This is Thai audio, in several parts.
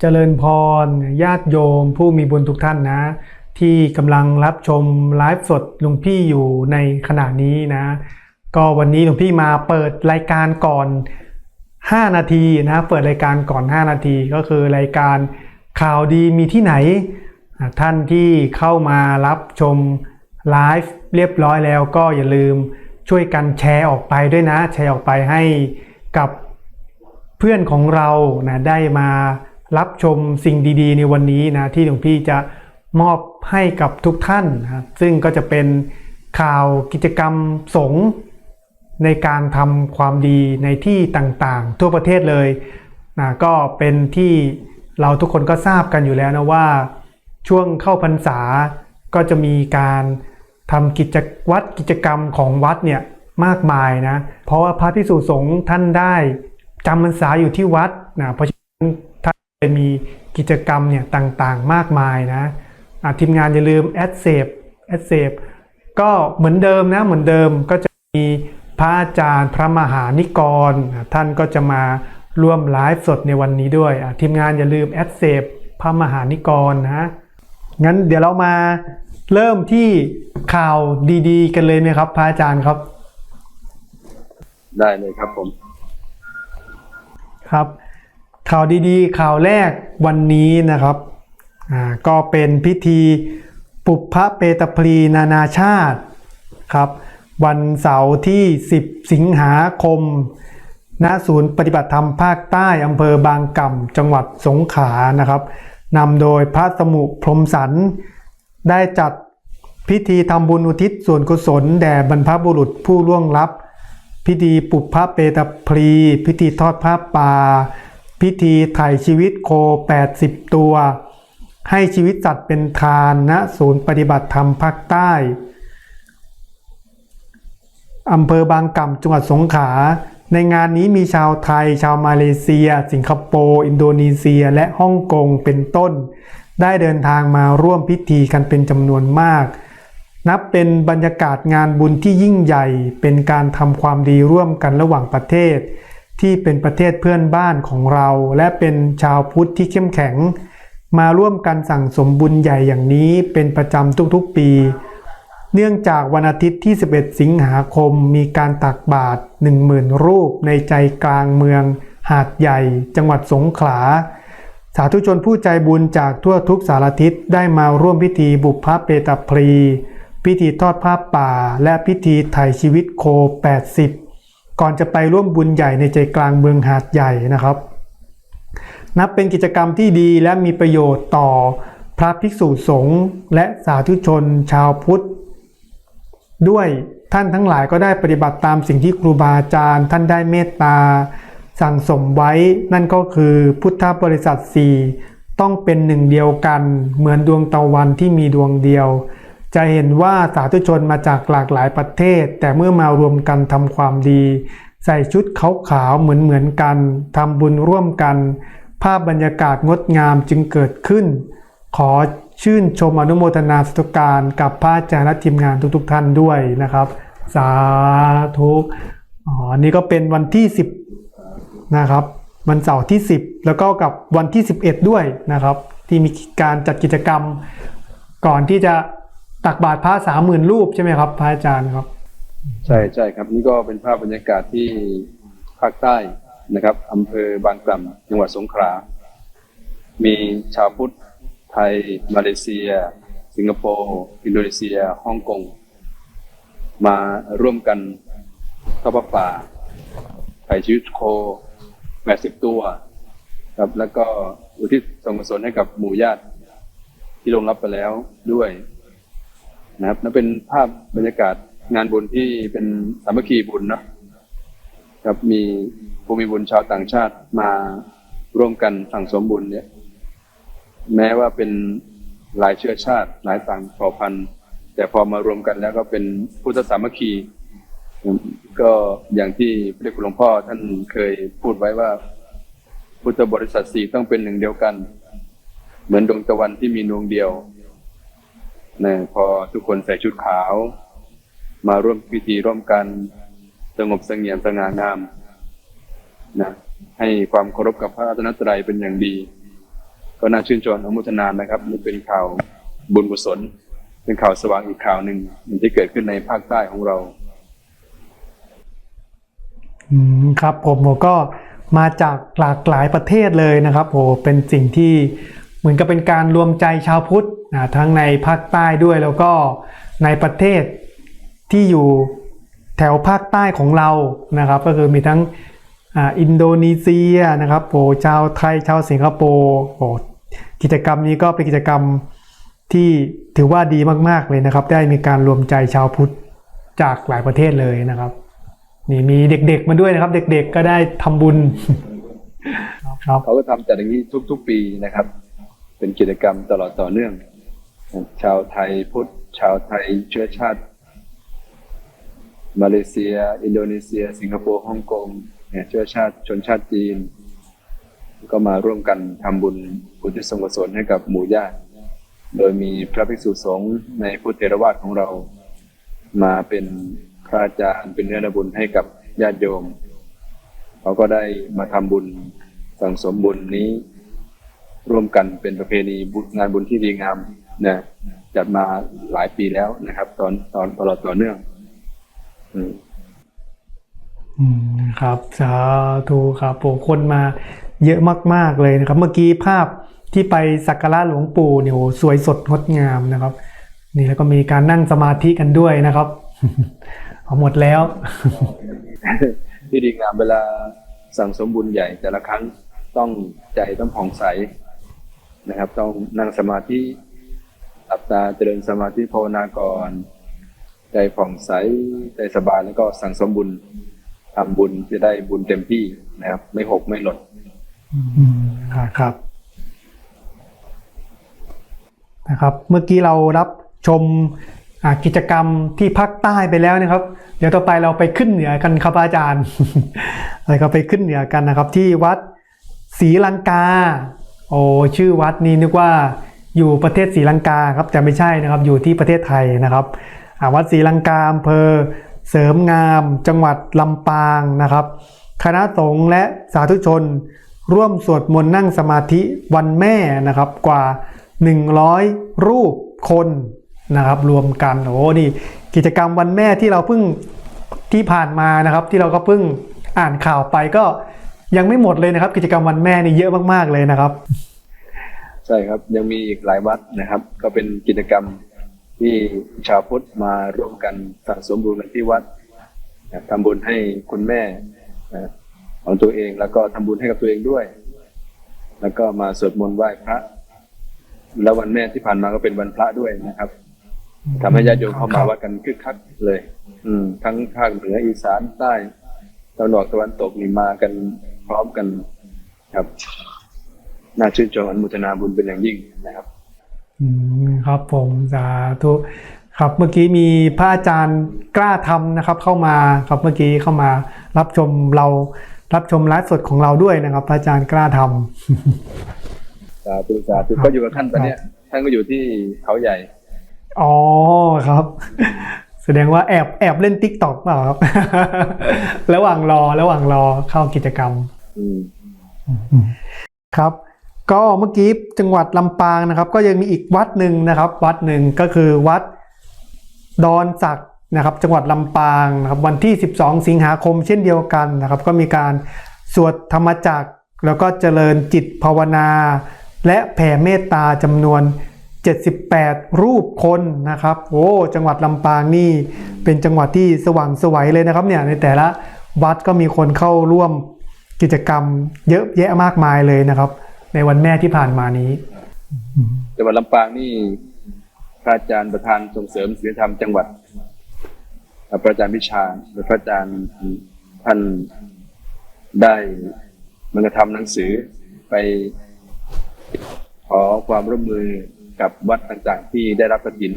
เจริญพรญาติโยมผู้มีบุญทุกท่านนะ ที่กำลังรับชมไลฟ์สดหลวงพี่อยู่ในขณะนี้นะ ก็วันนี้หลวงพี่มาเปิดรายการก่อน 5 นาทีนะเปิดรายการก่อน 5 นาทีก็คือรายการข่าวดีมีที่ไหน ท่านที่เข้ามารับชมไลฟ์เรียบร้อยแล้วก็อย่าลืมช่วยกันแชร์ออกไปด้วยนะ แชร์ออกไปให้กับเพื่อนของเรานะได้มา รับชมสิ่งดีๆ ในวันนี้นะที่หลวงพี่จะมอบให้กับทุกท่านนะครับซึ่งก็จะเป็นข่าวกิจกรรมสงฆ์ในการทำความดีในที่ต่างๆ ทั่วประเทศเลยนะก็เป็นที่เราทุกคนก็ทราบกันอยู่แล้วนะว่า ช่วงเข้าพรรษาก็จะมีการทำกิจวัตรกิจกรรมของวัดเนี่ยมากมายนะเพราะว่าพระพิสุสงฆ์ท่านได้จำพรรษาอยู่ที่วัดนะเพราะฉะนั้นท่าน จะมีกิจกรรมเนี่ยต่างๆ มากมายนะอะทีมงานอย่าลืมแอดเซฟแอดเซฟก็เหมือนเดิมนะเหมือนเดิมก็จะมีพระอาจารย์พระมหานิกรอะท่านก็จะมาร่วมไลฟ์สดในวันนี้ด้วยอะทีมงานอย่าลืมแอดเซฟพระมหานิกรนะงั้นเดี๋ยวเรามาเริ่มที่ข่าวดีๆ กันเลยไหมครับพระอาจารย์ครับ ได้เลยครับผม ครับ ข่าวดีๆ ข่าวแรกวันนี้นะครับก็เป็นพิธีปุพพะเปตพลีนานาชาติครับวันเสาร์ที่ 10 สิงหาคม ณ ศูนย์ปฏิบัติธรรมภาคใต้อำเภอบางกล่ำจังหวัดสงขลานะครับนำโดยพระสมุพรมสันได้จัดพิธีทำบุญอุทิศส่วนกุศลแด่บรรพบุรุษผู้ล่วงลับ พิธีปุพพะเปตพลี พิธีทอดผ้าป่า พิธีไถ่ชีวิตโค 80 ตัว ให้ชีวิตสัตว์เป็นทานณศูนย์ปฏิบัติธรรมภาคใต้อำเภอบางกล่ำจังหวัดสงขลาในงานนี้มีชาวไทย ชาวมาเลเซีย สิงคโปร์ อินโดนีเซีย และฮ่องกงเป็นต้น ได้เดินทางมาร่วมพิธีกันเป็นจำนวนมาก นับเป็นบรรยากาศงานบุญที่ยิ่งใหญ่ เป็นการทำความดีร่วมกันระหว่างประเทศ ที่เป็นประเทศเพื่อนบ้านของเรา และเป็นชาวพุทธที่เข้มแข็ง มาร่วมกันสั่งสมบุญใหญ่อย่างนี้เป็นประจำทุกๆปี เนื่องจากวันอาทิตย์ที่ 11 สิงหาคมมีการตักบาตร10,000 รูปในใจกลางเมือง หาดใหญ่ จังหวัดสงขลา สาธุชนผู้ใจบุญจากทั่วทุกสารทิศได้มาร่วมพิธีบุพพเปตพลีพิธีทอดผ้าป่า และพิธีไถ่ชีวิตโค 80 ก่อนจะไปร่วมบุญใหญ่ในใจกลางเมืองหาดใหญ่นะครับ นับเป็นกิจกรรมที่ดีและมีประโยชน์ต่อพระภิกษุสงฆ์และสาธุชนชาวพุทธ ด้วยท่านทั้งหลายก็ได้ปฏิบัติตามสิ่งที่ครูบาอาจารย์ ท่านได้เมตตา สั่งสมไว้นั่นก็คือพุทธบริษัทสี่ต้องเป็นหนึ่งเดียวกัน เหมือนดวงตะวันที่มีดวงเดียว จะเห็นว่าสาธุชนมาจากหลากหลายประเทศ แต่เมื่อมารวมกันทำความดี ใส่ชุดขาวๆเหมือนเหมือนๆกันทำบุญร่วมกัน ภาพบรรยากาศงดงามจึงเกิดขึ้น ขอชื่นชมอนุโมทนาสตุการกับพระอาจารย์และทีมงานทุกๆท่านด้วยนะครับ สาธุอ๋อนนี่ก็เป็นวันที่ 10 นะครับ วันเสาร์ที่ 10 แล้วก็กับวันที่ 11 ด้วยนะครับ ที่มีการจัดกิจกรรมก่อนที่จะ ตักบาตรพระสามหมื่นรูปใช่ไหมครับพระอาจารย์ครับ ใช่ใช่ครับ นี่ก็เป็นภาพบรรยากาศที่ภาคใต้นะครับอำเภอบางกล่ำจังหวัดสงขลา มีชาวพุทธไทย มาเลเซีย สิงคโปร์อินโดนีเซียฮ่องกงมาร่วมกันทอดผ้าป่าไถ่ชีวิตโค80ตัวครับแล้วก็อุทิศส่วนกุศลให้กับหมู่ญาติที่ลงรับไปแล้วด้วย นะครับนั่นเป็นภาพบรรยากาศงานบุญที่เป็นสามัคคีบุญเนาะครับมีผู้มีบุญชาวต่างชาติมาร่วมกันสั่งสมบุญเนี่ย แม้ว่าเป็นหลายเชื้อชาติหลายต่างเผ่าพันธุ์ แต่พอมารวมกันแล้วก็เป็นพุทธสามัคคี ก็อย่างที่พระเดชคุณหลวงพ่อท่านเคยพูดไว้ว่า พุทธบริษัทสี่ต้องเป็นหนึ่งเดียวกัน เหมือนดวงตะวันที่มีดวงเดียว นะพอทุกคนใส่ชุดขาว มาร่วมพิธีร่วมกันสงบสงียมสง่างามนะให้ความเคารพกับพระรัตนตรัยเป็นอย่างดี ก็น่าชื่นชมอนุโมทนานะครับนี่เป็นข่าวบุญกุศล เป็นข่าวสว่างอีกข่าวหนึ่งที่เกิดขึ้นในภาคใต้ของเรา อืมครับผมผมก็มาจากหลากหลายประเทศเลยนะครับโอ้เป็นสิ่งที่เหมือนกับเป็นการรวมใจชาวพุทธ นะทั้งในภาคใต้ด้วยแล้วก็ในประเทศที่อยู่แถวภาคใต้ของเรานะครับ ก็คือมีทั้งอินโดนีเซียนะครับโอ้ชาวไทยชาวสิงคโปร์โอ้กิจกรรมนี้ก็เป็นกิจกรรมที่ถือว่าดีมาก ๆ เลยนะครับ ได้มีการรวมใจชาวพุทธจากหลายประเทศเลยนะครับ นี่มีเด็กๆมาด้วยนะครับ เด็กๆก็ได้ทำบุญครับเขาก็ทำจัดอย่างนี้ทุก ๆ ปีนะครับ เป็นกิจกรรมตลอดต่อเนื่อง ชาวไทยพุทธชาวไทยเชื้อชาติ มาเลเซีย อินโดนีเซีย สิงคโปร์ฮ่องกงเนี่ยเชื้อชาติชนชาติจีน ก็มาร่วมกันทำบุญอุทิศส่วนกุศลให้กับหมู่ญาติโดยมีพระภิกษุสงฆ์ในพุทธเทรวาสของเรา มาเป็นพระอาจารย์เป็นเนื้อนบุญให้กับญาติโยมเขาก็ได้มาทำบุญสั่งสมบุญนี้ ร่วมกันเป็นประเพณีบุญงานบุญที่ดีงาม นะจัดมาหลายปีแล้วนะครับ ตอนตอนตลอดต่อเนื่องอืมอืมครับสาธุครับโอ้คนมาเยอะมาก ๆเลยนะครับ เมื่อกี้ภาพที่ไปสักการะหลวงปู่เนี่ยโอ้สวยสดงดงามนะครับ นี่แล้วก็มีการนั่งสมาธิกันด้วยนะครับเอาหมดแล้วที่ดีงามเวลาสั่งสมบุญใหญ่ แต่ละครั้งต้องใจต้องผ่องใสนะครับ ต้องนั่งสมาธิ หลับตาเจริญสมาธิภาวนาก่อนใจผ่องใสใจสบายแล้วก็สั่งสมบุญทำบุญจะได้บุญเต็มที่นะครับ ไม่หกไม่หล่นอืมครับนะครับ เมื่อกี้เรารับชมกิจกรรมที่ภาคใต้ไปแล้วนะครับ เดี๋ยวต่อไปเราไปขึ้นเหนือกันครับอาจารย์อะไรก็ไปขึ้นเหนือกันนะครับ ที่วัดศรีลังกา โอ้ชื่อวัดนี้นึกว่า อยู่ประเทศศรีลังกาครับแต่ไม่ใช่นะครับอยู่ที่ประเทศไทยนะครับวัดศรีลังกาอำเภอเสริมงาม จังหวัดลำปางนะครับ คณะสงฆ์และสาธุชน ร่วมสวดมนต์นั่งสมาธิวันแม่นะครับกว่า 100 รูปคนนะครับรวมกันโอ้นี่กิจกรรมวันแม่ที่เราเพิ่งที่ผ่านมานะครับ ที่เราก็เพิ่งอ่านข่าวไปก็ยังไม่หมดเลยนะครับ กิจกรรมวันแม่นี่เยอะมากๆเลยนะครับ ใช่ครับยังมีอีกหลายวัดนะครับ ก็เป็นกิจกรรมที่ชาวพุทธมาร่วมกันสั่งสมบุญกันที่วัดทำบุญให้คุณแม่ของตัวเองแล้วก็ทำบุญให้กับตัวเองด้วย แล้วก็มาสวดมนต์ไหว้พระ แล้ววันแม่ที่ผ่านมาก็เป็นวันพระด้วยนะครับทำให้ญาติโยมเข้ามาวัดกันคึกคักเลย อืม ทั้งภาคเหนืออีสานใต้ตะวันออกตะวันตกนี่มากันพร้อมกันครับ น่าชื่นชมอนุโมทนาบุญเป็นอย่างยิ่งนะครับอืมครับผมสาธุครับเมื่อกี้มีพระอาจารย์กล้าทำนะครับ เข้ามาครับเมื่อกี้เข้ามารับชมเรารับชมไลฟ์สดของเราด้วยนะครับ พระอาจารย์กล้าทำสาธุสาธุครับก็อยู่กับท่านตอนเนี้ยท่านก็อยู่ที่เขาใหญ่อ๋อครับ แสดงว่าแอบแอบเล่นติ๊กต็อกเปล่าครับ ระหว่างรอระหว่างรอเข้ากิจกรรมอืมครับ ก็เมื่อกี้จังหวัดลำปางนะครับ ก็ยังมีอีกวัดหนึ่งนะครับ วัดหนึ่งก็คือวัดดอนสักนะครับ จังหวัดลำปางนะครับวันที่ 12 สิงหาคมเช่นเดียวกันนะครับ ก็มีการสวดธรรมจักรแล้วก็เจริญจิตภาวนา และแผ่เมตตาจำนวน 78 รูปคนนะครับโอ้จังหวัดลำปางนี่เป็นจังหวัดที่สว่างสวัยเลยนะครับเนี่ยในแต่ละวัดก็มีคนเข้าร่วมกิจกรรมเยอะแยะมากมายเลยนะครับ ในวันแม่ที่ผ่านมานี้จังหวัดลำปางนี่พระอาจารย์ประธานส่งเสริมศีลธรรมจังหวัดอ่าพระอาจารย์วิชาหรือพระอาจารย์ท่านได้มันกระทำหนังสือไปขอความร่วมมือกับวัดต่างๆ ที่ได้รับกระถิน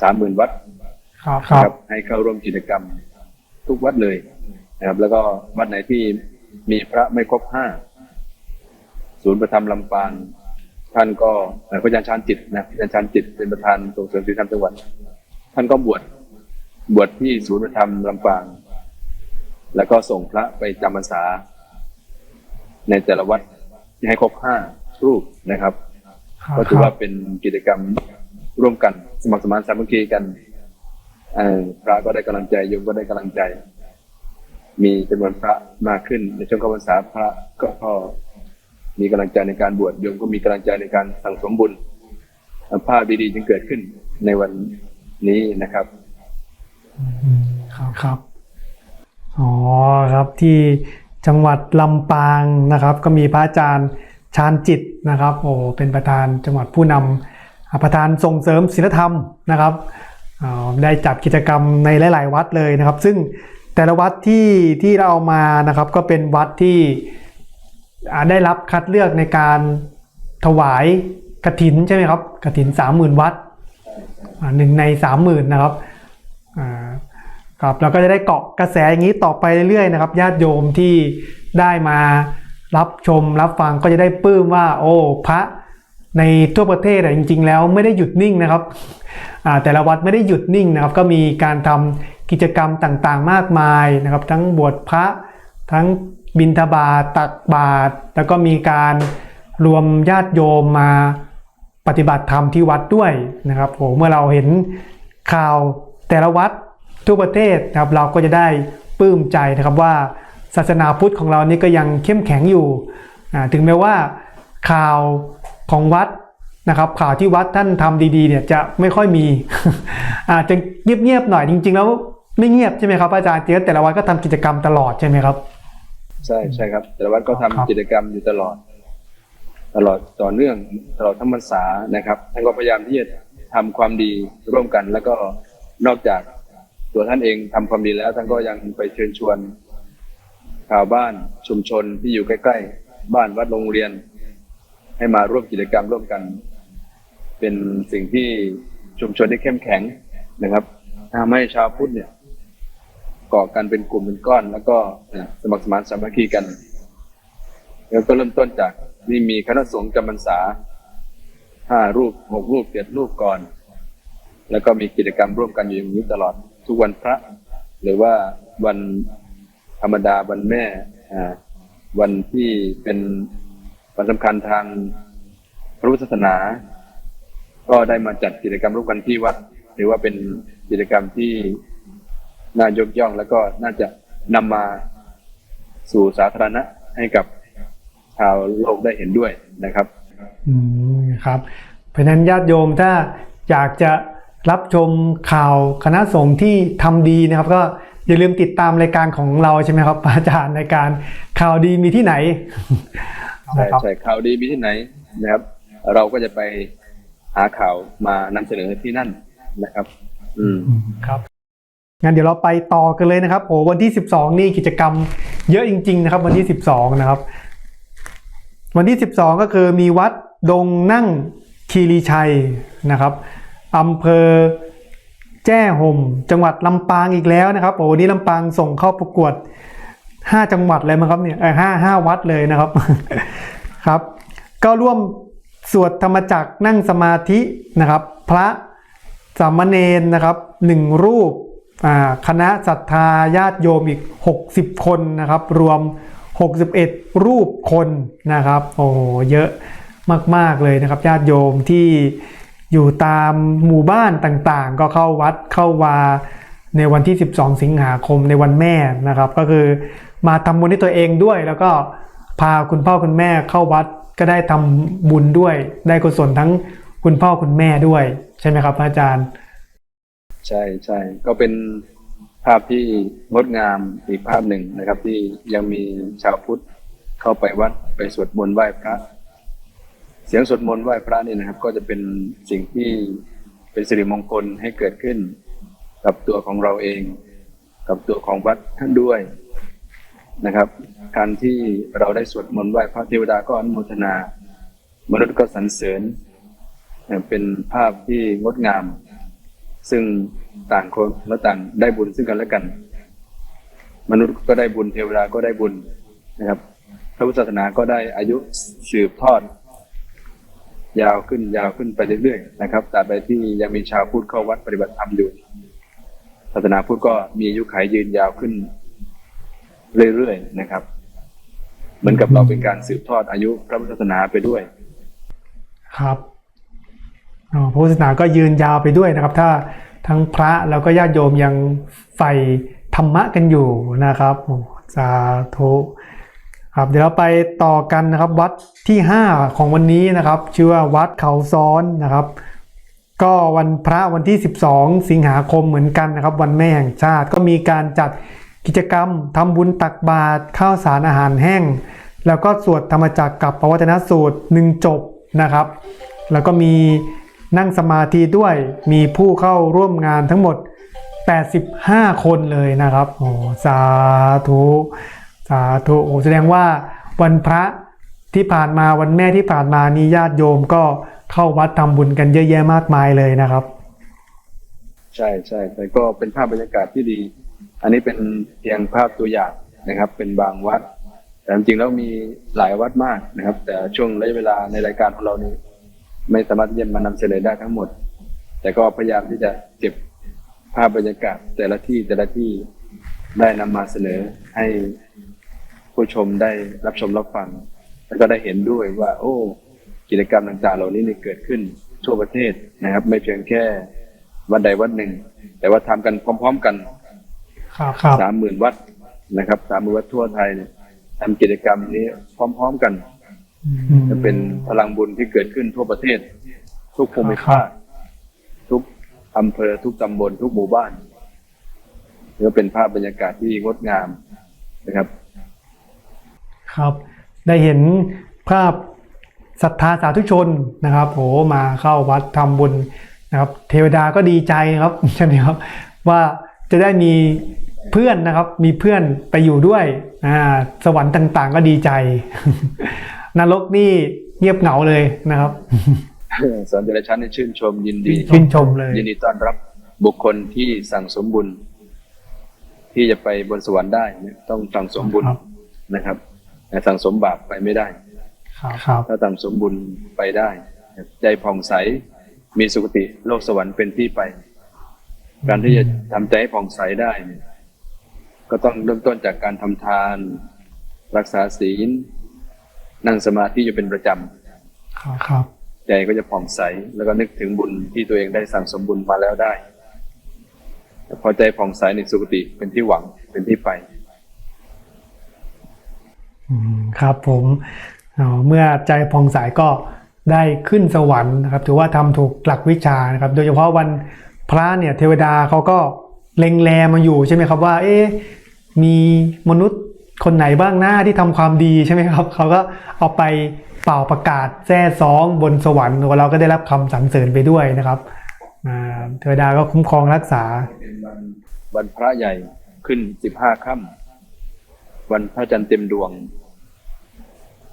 สามหมื่นวัดครับนะครับให้เข้าร่วมกิจกรรมทุกวัดเลยนะครับ แล้วก็วัดไหนที่มีพระไม่ครบห้า ศูนย์ประธรรมลำปางท่านก็เอ่อพระอาจารย์ชาญจิตนะพระอาจารย์ชาญจิตเป็นประธานส่งเสริมศีลธรรมจังหวัดท่านก็บวชบวชที่ศูนย์ประธรรมลำปาง แล้วก็ส่งพระไปจำพรรษา ในแต่ละวัดที่ให้ครบห้ารูปนะครับครับ ก็ถือว่าเป็นกิจกรรมร่วมกันสมัครสมานสามัคคีกันเอ่อพระก็ได้กำลังใจโยมก็ได้กำลังใจ มีจำนวนพระมากขึ้นในช่วงเข้าพรรษาพระก็ก็ มีกำลังใจในการบวชโยมก็มีกำลังใจในการสั่งสมบุญภาพดีๆจึงเกิดขึ้นในวันนี้นะครับครับครับอ๋อครับที่จังหวัดลำปางนะครับ ก็มีพระอาจารย์ชาญจิตนะครับ โอ้เป็นประธานจังหวัดผู้นำอ่าประธานส่งเสริมศีลธรรมนะครับได้จัดกิจกรรมในหลาย ๆ วัดเลยนะครับ ซึ่งแต่ละวัดที่ที่เราเอามานะครับ ก็เป็นวัดที่ ได้รับคัดเลือกในการถวายกฐินใช่ไหมครับกฐินสามหมื่นวัดหนึ่งในสามหมื่นนะครับครับเราก็จะได้เกาะกระแสอย่างนี้ต่อไปเรื่อยๆนะครับญาติโยมที่ได้มารับชมรับฟังก็จะได้ปลื้มว่า โอ้พระในทั่วประเทศอะจริง ๆ แล้วไม่ได้หยุดนิ่งนะครับแต่ละวัดไม่ได้หยุดนิ่งนะครับ ก็มีการทำกิจกรรมต่างๆ มากมายนะครับ ทั้งบวชพระทั้ง บิณฑบาตตักบาตรแล้วก็มีการรวมญาติโยมมาปฏิบัติธรรมที่วัดด้วยนะครับโหเมื่อเราเห็นข่าวแต่ละวัดทั่วประเทศนะครับเราก็จะได้ปลื้มใจนะครับว่าศาสนาพุทธของเรานี่ก็ยังเข้มแข็งอยู่ถึงแม้ว่าข่าวของวัดนะครับข่าวที่วัดท่านทำดีๆเนี่ยจะไม่ค่อยมี อาจจะเงียบๆหน่อยจริง ๆ แล้วไม่เงียบใช่ไหมครับอาจารย์เจอแต่ละวัดก็ทำกิจกรรมตลอดใช่ไหมครับ ใช่ใช่ครับ แต่ละวัดก็ทำครับกิจกรรมอยู่ตลอด ตลอดต่อเนื่องตลอดทั้งพรรษานะครับท่านก็พยายามที่จะทำความดีร่วมกัน แล้วก็นอกจากตัวท่านเองทำความดีแล้วท่านก็ยังไปเชิญชวนชาวบ้านชุมชนที่อยู่ใกล้ๆ บ้านวัดโรงเรียน ให้มาร่วมกิจกรรมร่วมกัน เป็นสิ่งที่ชุมชนที่เข้มแข็งนะครับทำให้ชาวพุทธเนี่ย ก่อกันเป็นกลุ่มเป็นก้อน แล้วก็สมัครสมานสามัคคีกัน แล้วก็เริ่มต้นจากนี่มีคณะสงฆ์จำพรรษาห้ารูปหกรูปเจ็ดรูปก่อน แล้วก็มีกิจกรรมร่วมกันอยู่อย่างนี้ตลอดทุกวันพระ หรือว่าวันธรรมดาวันแม่วันที่เป็นวันสำคัญทางพระพุทธศาสนา ก็ได้มาจัดกิจกรรมร่วมกันที่วัดถือว่าเป็นกิจกรรมที่ น่ายกย่องแล้วก็น่าจะนำมาสู่สาธารณะให้กับชาวโลกได้เห็นด้วยนะครับ อืมครับ เพราะฉะนั้นญาติโยมถ้าอยากจะรับชมข่าวคณะสงฆ์ที่ทำดีนะครับ ก็อย่าลืมติดตามรายการของเราใช่ไหมครับอาจารย์ในการข่าวดีมีที่ไหนใช่นะครับใช่ข่าวดีมีที่ไหนนะครับ เราก็จะไปหาข่าวมานำเสนอที่นั่นนะครับ อืมครับ งั้นเดี๋ยวเราไปต่อกันเลยนะครับโอ้วันที่ 12 นี่กิจกรรมเยอะจริง ๆ นะครับ วันที่ 12 นะครับ วันที่ 12 ก็คือมีวัดดงนั่งคีรีชัยนะครับอำเภอแจ้ห่ม จังหวัดลำปางอีกแล้วนะครับโอ้วันนี้ลำปางส่งเข้าประกวด 5 จังหวัดเลยมั้งครับเนี่ยห้าห้าวัดเลยนะครับครับ ก็ร่วมสวดธรรมจักรนั่งสมาธินะครับ พระสามเณรนะครับหนึ่งรูป คณะศรัทธาญาติโยมอีก 60 คนนะครับ รวม 61 รูปคนนะครับ โอ้โห เยอะมาก ๆ เลยนะครับ ญาติโยมที่อยู่ตามหมู่บ้านต่างๆ ก็เข้าวัดเข้าวาในวันที่ 12 สิงหาคมในวันแม่นะครับ ก็คือมาทำบุญให้ตัวเองด้วย แล้วก็พาคุณพ่อคุณแม่เข้าวัดก็ได้ทำบุญด้วย ได้กุศลทั้งคุณพ่อคุณแม่ด้วย ใช่ไหมครับอาจารย์ ใช่ใช่ก็เป็นภาพที่งดงามอีกภาพหนึ่งนะครับ ที่ยังมีชาวพุทธเข้าไปวัดไปสวดมนต์ไหว้พระ เสียงสวดมนต์ไหว้พระนี่นะครับ ก็จะเป็นสิ่งที่เป็นสิริมงคลให้เกิดขึ้น กับตัวของเราเอง กับตัวของวัดท่านด้วยนะครับการที่เราได้สวดมนต์ไหว้พระเทวดาก็อนุโมทนา มนุษย์ก็สรรเสริญเป็นภาพที่งดงาม ซึ่งต่างคนและต่างได้บุญซึ่งกันและกัน มนุษย์ก็ได้บุญเทวดาก็ได้บุญนะครับพระพุทธศาสนาก็ได้อายุสืบทอด ยาวขึ้นยาวขึ้นไปเรื่อยๆนะครับแตราบใดที่ยังมีชาวพุทธเข้าวัดปฏิบัติธรรมอยู่ศาสนาพุทธก็มีอายุขัยยืนยาวขึ้นเรื่อยๆนะครับ เหมือนกับเราเป็นการสืบทอดอายุพระพุทธศาสนาไปด้วย ครับ พระพุทธศาสนาก็ยืนยาวไปด้วยนะครับ ถ้าทั้งพระแล้วก็ญาติโยมยังใฝ่ธรรมะกันอยู่นะครับโอ้สาธุครับเดี๋ยวเราไปต่อกันนะครับวัดที่ 5 ของวันนี้นะครับ ชื่อว่าวัดเขาซ้อนนะครับ ก็วันพระวันที่ 12 สิงหาคมเหมือนกันนะครับ วันแม่แห่งชาติก็มีการจัดกิจกรรมทำบุญตักบาตรข้าวสารอาหารแห้ง แล้วก็สวดธรรมจักรกับปวัตนสูตรหนึ่งจบนะครับ แล้วก็มี นั่งสมาธิด้วยมีผู้เข้าร่วมงานทั้งหมด 85 คนเลยนะครับโอ้สาธุสาธุโอ้แสดงว่าวันพระที่ผ่านมาวันแม่ที่ผ่านมานี่ญาติโยมก็เข้าวัดทำบุญกันเยอะแยะมากมายเลยนะครับ ใช่ใช่แต่ก็เป็นภาพบรรยากาศที่ดี อันนี้เป็นเพียงภาพตัวอย่างนะครับ เป็นบางวัด แต่จริงๆแล้วมีหลายวัดมากนะครับ แต่ช่วงระยะเวลาในรายการของเรานี้ ไม่สามารถที่จะมานำเสนอได้ทั้งหมด แต่ก็พยายามที่จะเก็บภาพบรรยากาศแต่ละที่แต่ละที่ได้นำมาเสนอให้ผู้ชมได้รับชมรับฟัง แล้วก็ได้เห็นด้วยว่า โอ้ กิจกรรมต่างๆ เหล่านี้เนี่ยเกิดขึ้นทั่วประเทศนะครับ ไม่เพียงแค่วัดใดวัดหนึ่ง แต่ว่าทำกันพร้อม ๆ กันครับครับสามหมื่นวัดนะครับสามหมื่นวัดทั่วไทยเนี่ยทำกิจกรรมนี้พร้อม ๆ กัน จะเป็นพลังบุญที่เกิดขึ้นทั่วประเทศ ทุกภูมิภาคทุกอำเภอทุกตำบลทุกหมู่บ้านนี่ก็เป็นภาพบรรยากาศที่งดงามนะครับ ครับ ได้เห็นภาพศรัทธาสาธุชนนะครับโหมาเข้าวัดทำบุญนะครับ เทวดาก็ดีใจครับใช่ไหมครับ ว่าจะได้มีเพื่อนนะครับ มีเพื่อนไปอยู่ด้วยอ่าสวรรค์ต่าง ๆ ก็ดีใจ นรกนี่เงียบเหงาเลยนะครับสอนเดรัจฉานในชื่นชมยินดีชื่นชมเลยยินดีต้อนรับบุคคลที่สั่งสมบุญ ที่จะไปบนสวรรค์ได้เนี่ยต้องสั่งสมบุญครับนะครับแต่สั่งสมบาปไปไม่ได้ครับครับถ้าสั่งสมบุญไปได้ ใจผ่องใสมีสุคติโลกสวรรค์เป็นที่ไป การที่จะทำใจให้ผ่องใสได้เนี่ยก็ต้องเริ่มต้นจากการทำทาน รักษาศีล นั่งสมาธิอยู่เป็นประจครับครับำใจก็จะผ่องใส แล้วก็นึกถึงบุญที่ตัวเองได้สั่งสมบุญมาแล้วได้พอใจผ่องใสในสุคติเป็นที่หวังเป็นที่ไปอืมครับผมอ๋อเมื่อใจผ่องใสก็ได้ขึ้นสวรรค์นะครับ ถือว่าทำถูกหลักวิชานะครับ โดยเฉพาะวันพระเนี่ยเทวดาเขาก็เล็งแลมาอยู่ใช่ไหมครับว่า เอ๊ะมีมนุษย์ คนไหนบ้างหน้าที่ทำความดีใช่ไหมครับ เขาก็เอาไปเป่าประกาศแท้ซองบนสวรรค์เราก็ได้รับคำสรรเสริญไปด้วยนะครับเทวดาก็คุ้มครองรักษาวันพระใหญ่ขึ้นสิบห้าค่ำวันพระจันทร์เต็มดวง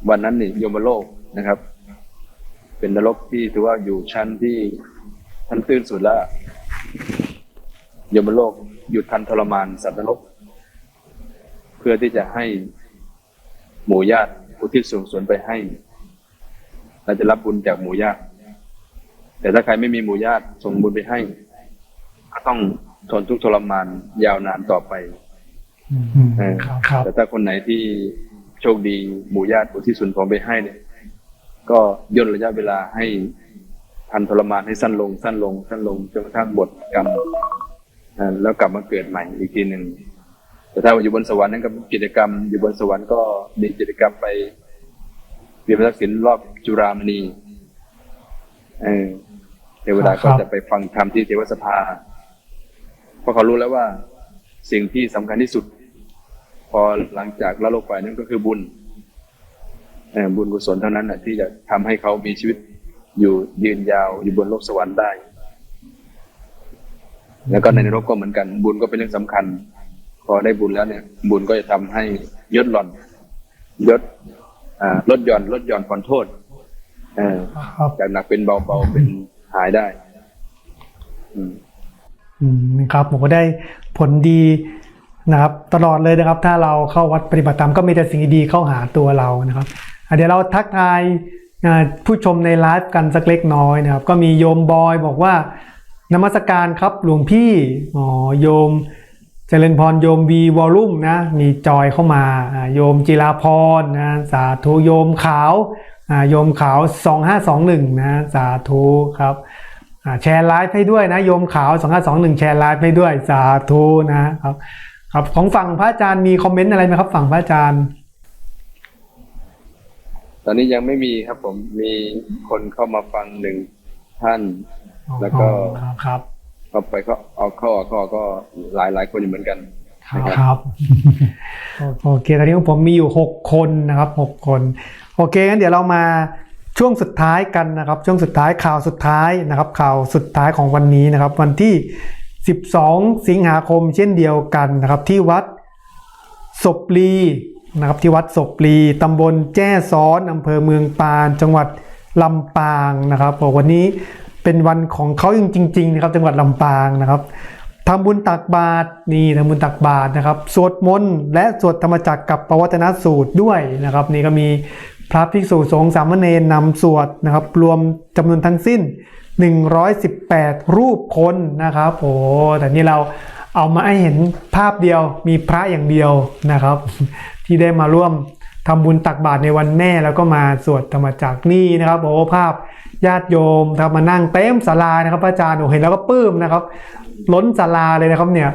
วันนั้นนี่ยมโลกนะครับ เป็นนรกที่ถือว่าอยู่ชั้นที่ชั้นตื้นสุดแล้วยมโลกหยุดทันทรมานสัตว์นรก พื่อที่จะให้หมู่ญาติอุทิศส่วนส่วนไปให้ เราจะรับบุญจากหมู่ญาติ แต่ถ้าใครไม่มีหมู่ญาติส่งบุญไปให้ ก็ต้องทนทุกข์ทรมานยาวนานต่อไปอืมเออครับครับแต่ถ้าคนไหนที่โชคดีหมู่ญาติอุที่สุนของไปให้เนี่ย ก็ย่นระยะเวลาให้ทันทรมานให้สั้นลง สั้นลง สั้นลงจนกระทั่งบทกรรมอ่าแล้วกลับมาเกิดใหม่อีกทีหนึ่ง แต่ถ้าอยู่บนสวรรค์นั่นก็กิจกรรม อยู่บนสวรรค์ก็มีกิจกรรมไปเรียนทักษิณรอบจุรามณีเออเทวดาก็จะไปฟังธรรมที่เทวสภา เพราะเขารู้แล้วว่าสิ่งที่สำคัญที่สุด พอหลังจากละโลกไปนั่นก็คือบุญบุญกุศลเท่านั้นนะที่จะทำให้เขามีชีวิตอยู่ยืนยาวอยู่บนโลกสวรรค์ได้ แล้วก็ในนรกก็เหมือนกัน บุญก็เป็นเรื่องสำคัญ พอได้บุญแล้วเนี่ย บุญก็จะทำให้ยศหล่อนยศอ่าลดหย่อนลดหย่อนผ่อนโทษเอ่อครับจากหนักเป็นเบาเบาเป็นหายได้อืมอืมครับผมก็ได้ผลดีนะครับ ตลอดเลยนะครับ ถ้าเราเข้าวัดปฏิบัติธรรมก็มีแต่สิ่งดีๆเข้าหาตัวเรานะครับอะเดี๋ยวเราทักทายอ่าผู้ชมในไลฟ์กันสักเล็กน้อยนะครับ ก็มีโยมบอยบอกว่านมัสการครับหลวงพี่อ๋อโยมเจริญพรโยมวีวอลลุ่มนะมีจอยเข้ามาอ่าโยมจิราพรนะสาธุโยมขาวอ่าโยมขาว 2521นะสาธุครับอ่าแชร์ไลฟ์ให้ด้วยนะโยมขาว 2521 แชร์ไลฟ์ให้ด้วยสาธุนะครับครับของฝั่งพระอาจารย์มีคอมเมนต์อะไรไหมครับฝั่งพระอาจารย์ ตอนนี้ยังไม่มีครับผมมีคนเข้ามาฟังหนึ่งท่านแล้วก็อ๋อครับ เข้าไปก็เอาเข้อเข้อก็หลายหลายคนอยู่เหมือนกันครับครับโอเคตอนนี้ของผมมีอยู่ 6 คนนะครับ 6 คน โอเคงั้นเดี๋ยวเรามาช่วงสุดท้ายกันนะครับ ช่วงสุดท้ายข่าวสุดท้ายนะครับ ข่าวสุดท้ายของวันนี้นะครับ วันที่ 12 สิงหาคมเช่นเดียวกันนะครับ ที่วัดศพลีนะครับที่วัดศพลีตำบลแจ้ซ้อนอำเภอเมืองปาน จังหวัดลำปางนะครับบอกวันนี้ เป็นวันของเขาจริงๆนะครับจังหวัดลำปางนะครับทำบุญตักบาตรนี่ทำบุญตักบาตรนะครับ สวดมนต์และสวดธรรมจักรกับปวัตนสูตรด้วยนะครับ นี่ก็มีพระภิกษุสงฆ์สามเณรนำสวดนะครับ รวมจำนวนทั้งสิ้น 118 รูปคนนะครับโอ้แต่นี่เราเอามาให้เห็นภาพเดียวมีพระอย่างเดียวนะครับ ที่ได้มาร่วม ทำบุญตักบาตรในวันแม่แล้วก็มาสวดธรรมจักรนี่นะครับโอ้ภาพญาติโยมครับมานั่งเต็มศาลานะครับพระอาจารย์โอ้เห็นแล้วก็ปลื้มนะครับ ล้นศาลาเลยนะครับ เนี่ย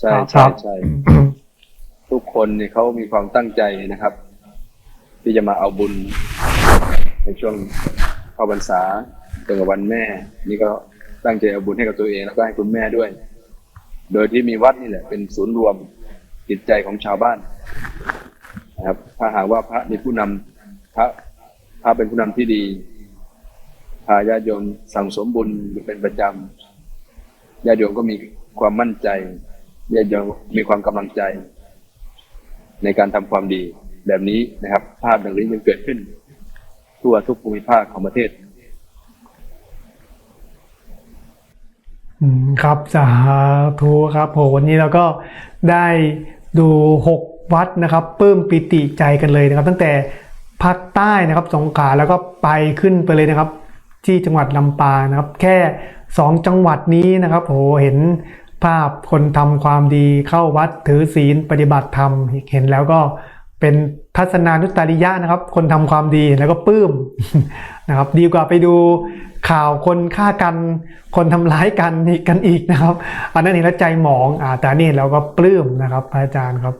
ใช่ครัใช่บใช่ทุกคนเนี่ยเขามีความตั้งใจนะครับ ที่จะมาเอาบุญ ในช่วงเข้าพรรษาตรงกับวันแม่ นี่ก็ตั้งใจเอาบุญให้กับตัวเองแล้วก็ให้คุณแม่ด้วย โดยที่มีวัดนี่แหละเป็นศูนย์รวมจิตใจของชาวบ้าน นะครับ ถ้าหากว่าพระมีผู้นำพระพระเป็นผู้นำที่ดีพาญาติโยมสั่งสมบุญอยู่เป็นประจำญาติโยมก็มีความมั่นใจญาติโยมมีความกำลังใจ ในการทำความดีแบบนี้นะครับ ภาพดังนี้ยังเกิดขึ้น ทั่วทุกภูมิภาคของประเทศครับสาธุครับโหวันนี้เราก็ได้ดู6 วัดนะครับปลื้มปิติใจกันเลยนะครับ ตั้งแต่ภาคใต้นะครับสงขลาแล้วก็ไปขึ้นไปเลยนะครับ ที่จังหวัดลำปางนะครับ แค่ 2 จังหวัดนี้นะครับโหเห็นภาพคนทำความดีเข้าวัดถือศีลปฏิบัติธรรมเห็นแล้วก็เป็นทัศนานุตริยะนะครับ คนทำความดีแล้วก็ปลื้มนะครับ ดีกว่าไปดูข่าวคนฆ่ากัน คนทำร้ายกันอีกกันอีกนะครับ อันนั้นเห็นแล้วใจหมองอ่าแต่นี่เราก็ปลื้มนะครับพระอาจารย์ครับ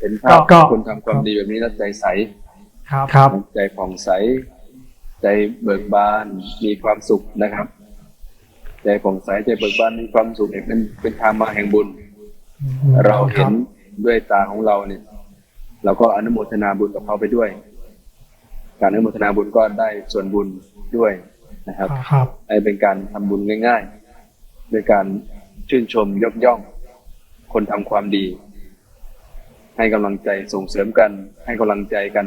เห็นภาพก็คนทำความดีแบบนี้แล้วใจใสครับครับใจผ่องใส ใจเบิกบานมีความสุขนะครับ ใจผ่องใสใจเบิกบานมีความสุขเนี่ยเป็นเป็นทางมาแห่งบุญ เราเห็นด้วยตาของเราเนี่ย เราก็อนุโมทนาบุญกับเขาไปด้วย การอนุโมทนาบุญก็ได้ส่วนบุญด้วยนะครับครับให้เป็นการทำบุญง่ายๆด้วยการชื่นชมยกย่อง คนทำความดี ให้กำลังใจส่งเสริมกัน ให้กำลังใจกัน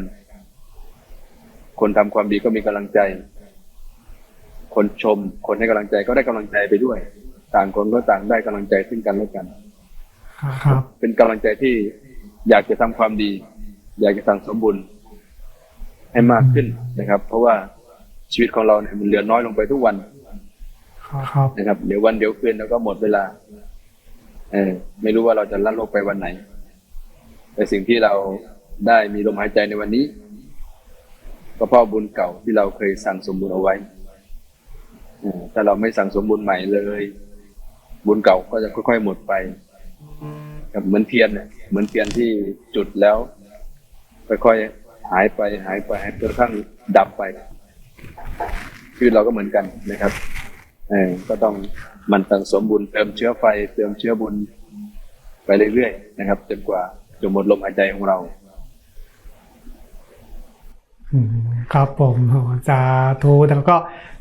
คนทำความดีก็มีกำลังใจ คนชม คนให้กำลังใจก็ได้กำลังใจไปด้วย ต่างคนก็ต่างได้กำลังใจซึ่งกันและกันครับเป็นกำลังใจที่อยากจะทำความดี อยากจะสั่งสมบุญให้มากขึ้นนะครับ เพราะว่าชีวิตของเราเนี่ยมันเหลือน้อยลงไปทุกวันครับนะครับ เดี๋ยววันเดี๋ยวคืนแล้วก็หมดเวลา เออ ไม่รู้ว่าเราจะลั่นโลกไปวันไหน แต่สิ่งที่เราได้มีลมหายใจในวันนี้ ก็เพราะบุญเก่าที่เราเคยสั่งสมบุญเอาไว้ถ้าเราไม่สั่งสมบุญใหม่เลย บุญเก่าก็จะค่อยๆหมดไปกับเหมือนเทียนเนี่ยเหมือนเทียนที่จุดแล้วค่อยๆหายไปหายไปจนกระทั่งดับไปชีวิตเราก็เหมือนกันนะครับเออก็ต้องมันสั่งสมบุญเติมเชื้อไฟ เติมเชื้อบุญไปเรื่อยๆนะครับจนกว่า จะหมดลมหายใจของเราครับผมโอ้สาธุแล้วก็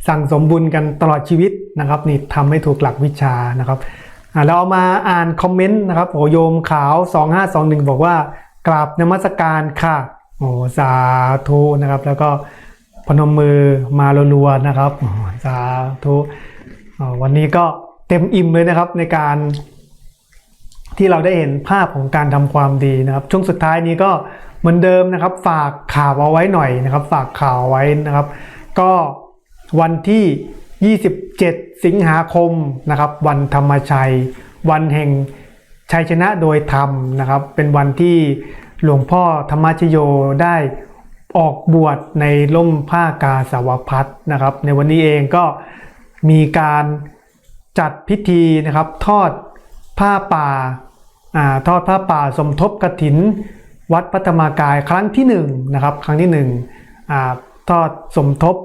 สั่งสมบุญกันตลอดชีวิตนะครับนี่ทำให้ถูกหลักวิชานะครับเราเอามาอ่านคอมเมนต์นะครับโอโยมขาว 2521 บอกว่ากราบนมัสการค่ะโอ้สาธุนะครับ แล้วก็พนมมือมารัวๆนะครับสาธุวันนี้ก็เต็มอิ่มเลยนะครับในการ ที่เราได้เห็นภาพของการทำความดีนะครับ ช่วงสุดท้ายนี้ก็เหมือนเดิมนะครับ ฝากข่าวเอาไว้หน่อยนะครับ ฝากข่าวไว้นะครับ ก็วันที่ 27 สิงหาคมนะครับ วันธรรมชัย วันแห่งชัยชนะโดยธรรมนะครับ เป็นวันที่หลวงพ่อธรรมชโยได้ออกบวชในร่มผ้ากาสาวพัดนะครับ ในวันนี้เองก็มีการจัดพิธีนะครับทอด ผ้าป่าอาทอดผ้าป่าสมทบกถิน วัดพระธรรมกายครั้งที่หนึ่งนะครับครั้งที่หนึ่งอ่าทอดสมทบ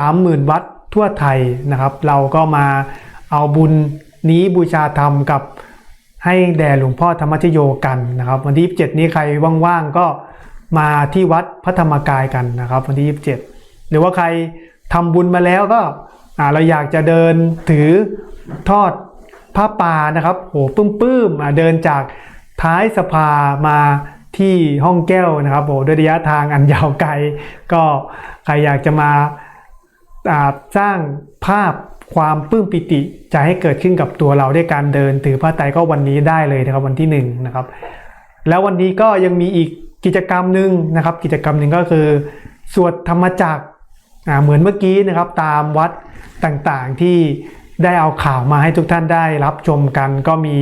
30,000 วัดทั่วไทยนะครับ เราก็มาเอาบุญนี้บูชาธรรมกับให้แด่หลวงพ่อธรรมชโยกันนะครับ วันที่27 นี้ใครว่างๆก็มาที่วัดพระธรรมกายกันนะครับ วันที่27 หรือว่าใครทำบุญมาแล้วก็เราอยากจะเดินถือทอด ผ้าป่านะครับโอ้ปื้มๆอ่าเดินจากท้ายสภามาที่ห้องแก้วนะครับโอ้ด้วยระยะทางอันยาวไกล ก็ใครอยากจะมาสร้างภาพความปลื้มปิติจะให้เกิดขึ้นกับตัวเราด้วยการเดินถือผ้าไตรก็วันนี้ได้เลยนะครับวันที่หนึ่งนะครับ แล้ววันนี้ก็ยังมีอีกกิจกรรมหนึ่งนะครับ กิจกรรมหนึ่งก็คือ สวดธรรมจักรเหมือนเมื่อกี้นะครับ ตามวัดต่างๆที่ ได้เอาข่าวมาให้ทุกท่านได้รับชมกัน ก็มี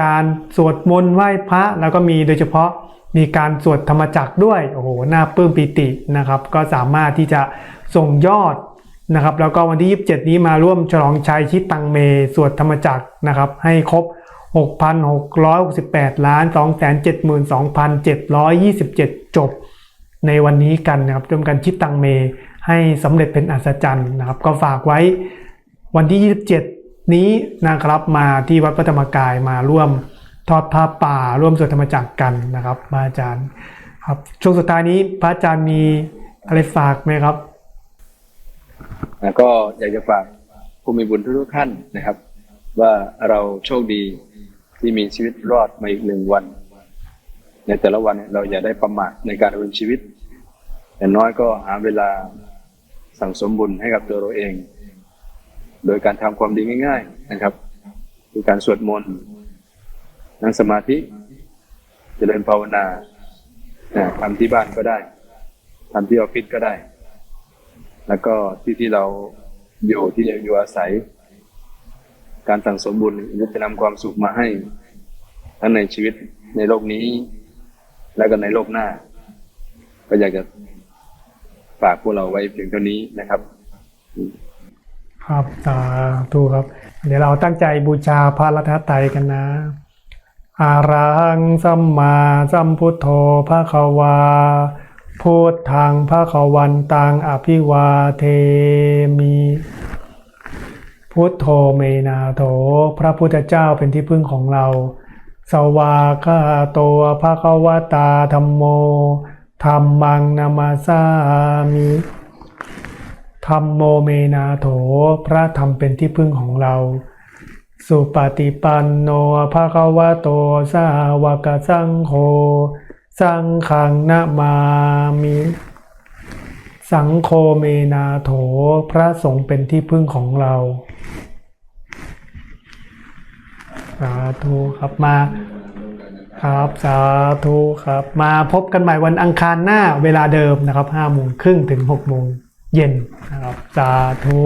การสวดมนต์ไหว้พระ แล้วก็มีโดยเฉพาะมีการสวดธรรมจักรด้วยโอ้โหน่าปลื้มปิตินะครับ ก็สามารถที่จะส่งยอดนะครับ แล้วก็วันที่ 27 นี้มาร่วมฉลองชัยชิดตังเม สวดธรรมจักรนะครับ ให้ครบ 6,668 ล้าน 272,727 จบ ในวันนี้กันนะครับร่วมกันชิดตังเม ให้สำเร็จเป็นอัศจรรย์นะครับ ก็ฝากไว้ วันที่ 27 นี้นะครับมาที่วัดพระธรรมกายมาร่วมทอดผ้าป่า ร่วมสวดธรรมจักรกันนะครับพระอาจารย์ครับช่วงสุดท้ายนี้พระอาจารย์มีอะไรฝากไหมครับนะก็อยากจะฝากผู้มีบุญทุกท่านนะครับ ว่าเราโชคดีที่มีชีวิตรอดมาอีกหนึ่งวัน ในแต่ละวันเนี่ยเราอย่าได้ประมาทในการดำเนินชีวิตอย่างน้อยก็หาเวลาสั่งสมบุญให้กับตัวเราเอง โดยการทำความดีง่าย ๆ นะครับ คือการสวดมนต์นั่งสมาธิเจริญภาวนาทำที่บ้านก็ได้ทำที่ออฟฟิศก็ได้ แล้วก็ที่ที่เราอยู่ที่เราอยู่อาศัย การสั่งสมบุญจะนำความสุขมาให้ทั้งในชีวิตในโลกนี้ และก็ในโลกหน้า ก็อยากจะฝากพวกเราไว้เพียงเท่านี้นะครับ ครับสาธุครับ เดี๋ยวเราตั้งใจบูชาพระรัตนตรัยกันนะอารังสัมมาสัมพุทโธภะคะวาพุทธังภะคะวันตังอภิวาเทมิพุทโธเมนาโถพระพุทธเจ้าเป็นที่พึ่งของเรา สวากาโตภะคะวตาธรรมโมธรรมังนามาสามิ ธรรมโมเมนาโถ พระธรรมเป็นที่พึ่งของเรา สุปฏิปันโนภะคะวะโต สาวกสังโฆ สังฆังนะมามิ สังโฆเมนาโถ พระสงฆ์เป็นที่พึ่งของเราสาธุครับมาครับสาธุครับมาพบกันใหม่วันอังคารหน้าเวลาเดิมนะครับ5โมงครึ่งถึง6โมง เย็นนะครับสาธุ